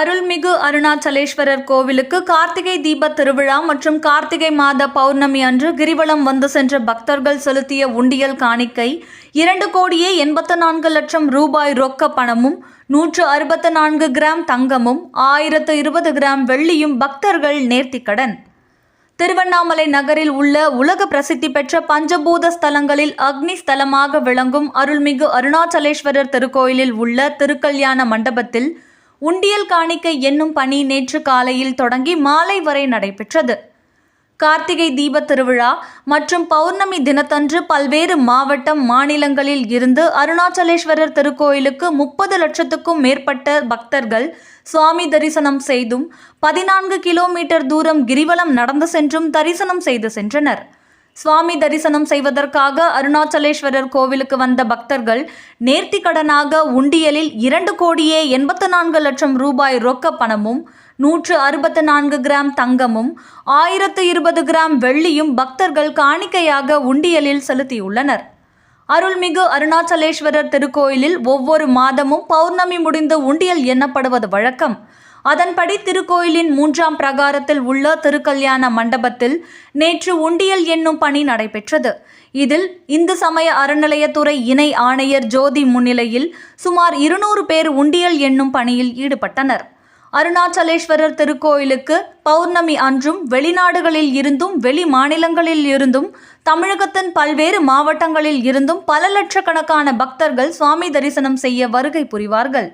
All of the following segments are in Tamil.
அருள்மிகு அருணாச்சலேஸ்வரர் கோவிலுக்கு கார்த்திகை தீப திருவிழா மற்றும் கார்த்திகை மாத பௌர்ணமி அன்று கிரிவலம் வந்து சென்ற பக்தர்கள் செலுத்திய உண்டியல் காணிக்கை இரண்டு கோடியே எண்பத்து நான்கு லட்சம் ரூபாய் ரொக்க பணமும் நூற்று அறுபத்து நான்கு கிராம் தங்கமும் ஆயிரத்து இருபது கிராம் வெள்ளியும் பக்தர்கள் நேர்த்திக்கடன் திருவண்ணாமலை நகரில் உள்ள உலக பிரசித்தி பெற்ற பஞ்சபூத ஸ்தலங்களில் அக்னி ஸ்தலமாக விளங்கும் அருள்மிகு அருணாச்சலேஸ்வரர் திருக்கோயிலில் உள்ள திருக்கல்யாண மண்டபத்தில் உண்டியல் காணிக்கை என்னும் பணி நேற்று காலையில் தொடங்கி மாலை வரை நடைபெற்றது. கார்த்திகை தீப திருவிழா மற்றும் பௌர்ணமி தினத்தன்று பல்வேறு மாவட்டம் மாநிலங்களில் இருந்து அருணாச்சலேஸ்வரர் திருக்கோயிலுக்கு முப்பது லட்சத்துக்கும் மேற்பட்ட பக்தர்கள் சுவாமி தரிசனம் செய்தும் பதினான்கு கிலோமீட்டர் தூரம் கிரிவலம் நடந்து சென்றும் தரிசனம் செய்து சென்றனர். சுவாமி தரிசனம் செய்வதற்காக அருணாச்சலேஸ்வரர் கோவிலுக்கு வந்த பக்தர்கள் நேர்த்திக்கடனாக உண்டியலில் இரண்டு கோடியே எண்பத்து நான்கு லட்சம் ரூபாய் ரொக்க பணமும் நூற்று அறுபத்து நான்கு கிராம் தங்கமும் ஆயிரத்து இருபது கிராம் வெள்ளியும் பக்தர்கள் காணிக்கையாக உண்டியலில் செலுத்தியுள்ளனர். அருள்மிகு அருணாச்சலேஸ்வரர் திருக்கோயிலில் ஒவ்வொரு மாதமும் பௌர்ணமி முடிந்து உண்டியல் எண்ணப்படுவது வழக்கம். அதன்படி திருக்கோயிலின் மூன்றாம் பிரகாரத்தில் உள்ள திருக்கல்யாண மண்டபத்தில் நேற்று உண்டியல் என்னும் பணி நடைபெற்றது. இதில் இந்து சமய அறநிலையத்துறை இணை ஆணையர் ஜோதி முன்னிலையில் சுமார் இருநூறு பேர் உண்டியல் என்னும் பணியில் ஈடுபட்டனர். அருணாச்சலேஸ்வரர் திருக்கோயிலுக்கு பௌர்ணமி அன்றும் வெளிநாடுகளில் இருந்தும் வெளி மாநிலங்களில் இருந்தும் தமிழகத்தின் பல்வேறு மாவட்டங்களில் இருந்தும் பல லட்சக்கணக்கான பக்தர்கள் சுவாமி தரிசனம் செய்ய வருகை புரிவார்கள்.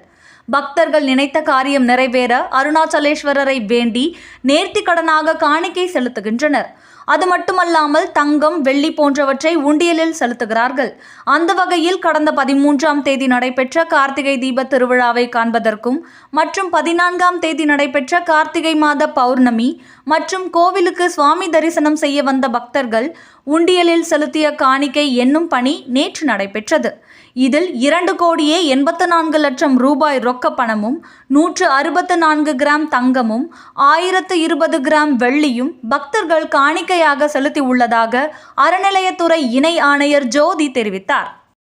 பக்தர்கள் நினைத்த காரியம் நிறைவேற அருணாச்சலேஸ்வரரை வேண்டி நேர்த்தி கடனாக காணிக்கை செலுத்துகின்றனர். அது மட்டுமல்லாமல் தங்கம் வெள்ளி போன்றவற்றை உண்டியலில் செலுத்துகிறார்கள். அந்த வகையில் கடந்த பதிமூன்றாம் தேதி நடைபெற்ற கார்த்திகை தீப திருவிழாவை காண்பதற்கும் மற்றும் பதினான்காம் தேதி நடைபெற்ற கார்த்திகை மாத பௌர்ணமி மற்றும் கோவிலுக்கு சுவாமி தரிசனம் செய்ய வந்த பக்தர்கள் உண்டியலில் செலுத்திய காணிக்கை என்னும் பணி நேற்று நடைபெற்றது. இதில் இரண்டு கோடியே எண்பத்து நான்கு லட்சம் ரூபாய் ரொக்க பணமும் நூற்று அறுபத்து நான்கு கிராம் தங்கமும் ஆயிரத்து இருபது கிராம் வெள்ளியும் பக்தர்கள் காணிக்கையாக செலுத்தி உள்ளதாக அறநிலையத்துறை இணை ஆணையர் ஜோதி தெரிவித்தார்.